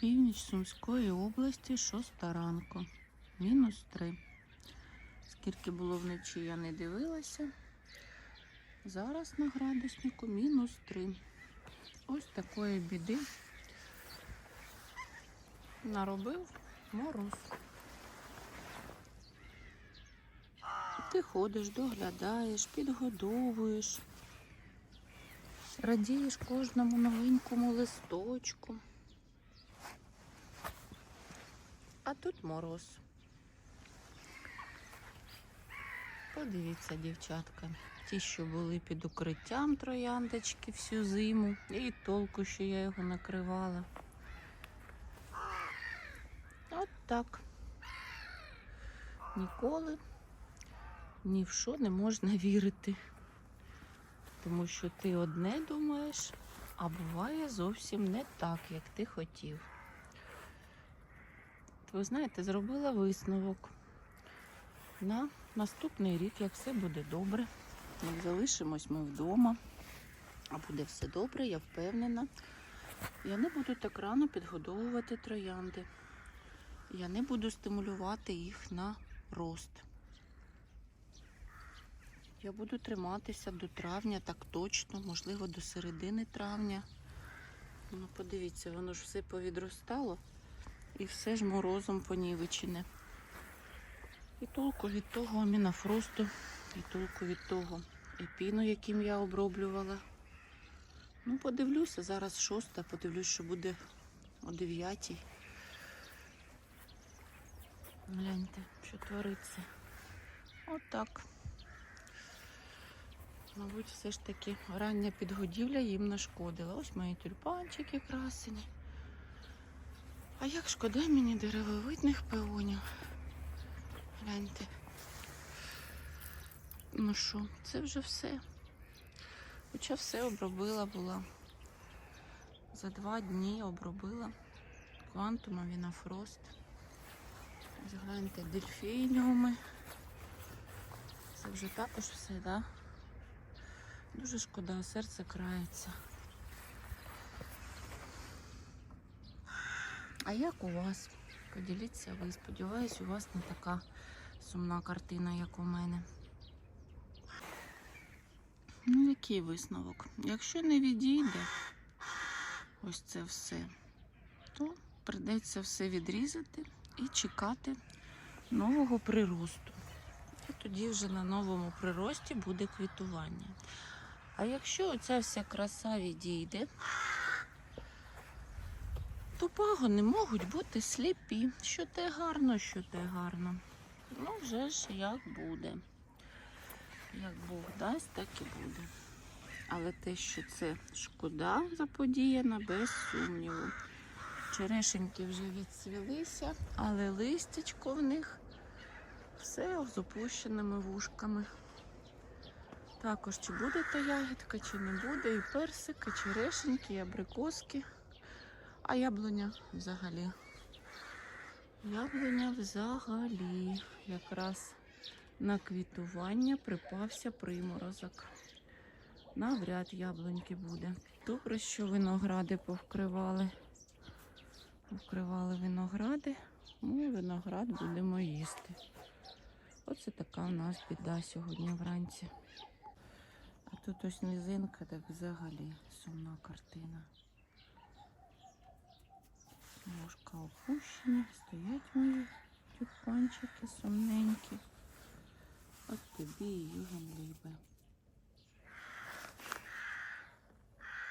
Північ Сумської області, шоста ранку. Мінус 3. Скільки було вночі, я не дивилася. Зараз на градуснику мінус 3. Ось такої біди наробив мороз. Ти ходиш, доглядаєш, підгодовуєш, радієш кожному новенькому листочку. А тут мороз. Подивіться, дівчатка, ті, що були під укриттям трояндочки всю зиму, і толку, що я його накривала. От так. Ніколи ні в що не можна вірити. Тому що ти одне думаєш, а буває зовсім не так, як ти хотів. Ви знаєте, зробила висновок на наступний рік, як все буде добре. Як залишимось ми вдома, а буде все добре, я впевнена. Я не буду так рано підгодовувати троянди. Я не буду стимулювати їх на рост. Я буду триматися до травня, так точно, можливо, до середини травня. Ну, подивіться, воно ж все повідростало і все ж морозом понівечене. І толку від того амінофросту, і толку від того епіну, яким я оброблювала. Ну, подивлюся, зараз шоста, подивлюсь, що буде о дев'ятій. Гляньте, що твориться. Отак. Мабуть, все ж таки рання підгодівля їм нашкодила. Ось мої тюльпанчики красені. А як шкода мені деревовидних пеонів. Гляньте. Ну що, це вже все. Хоча все обробила була. За два дні обробила квантум авінафрост. Ось Гляньте, дельфініуми. Це вже також все, так? Да? Дуже шкода, серце крається. А як у вас? Поділіться ви. Сподіваюсь, у вас не така сумна картина, як у мене. Ну, який висновок? Якщо не відійде ось це все, то придеться все відрізати і чекати нового приросту. І тоді вже на новому прирості буде квітування. А якщо оця вся краса відійде, то пагони можуть бути сліпі. Що те гарно, що те гарно. Ну, вже ж як буде. Як Бог дасть, так і буде. Але те, що це шкода заподіяна, без сумніву. Черешеньки вже відцвілися, але листячко в них все з опущеними вушками. Також чи буде та ягідка, чи не буде, і персики, черешеньки, і абрикоски. А яблуня взагалі. Яблуня взагалі якраз на квітування припався приморозок. Навряд яблуньки буде. Добре, що виногради повкривали. Повкривали виногради. Ну, виноград будемо їсти. Оце така у нас біда сьогодні вранці. А тут ось низинка, так взагалі сумна картина. Ножка опущені, стоять мої тюльпанчики сумненькі. От тобі і югенлібе.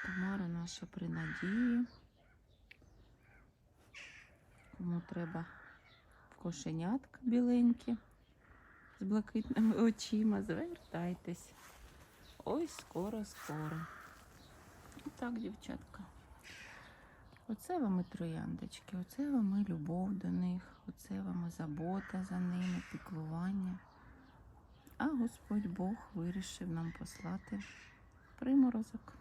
Тамара наша при надії. Кому треба кошенятка біленькі з блакитними очима, звертайтесь. Ой, скоро-скоро. Так, дівчатка. Оце вам і трояндочки, оце вам і любов до них, оце вам і забота за ними, піклування. А Господь Бог вирішив нам послати приморозок.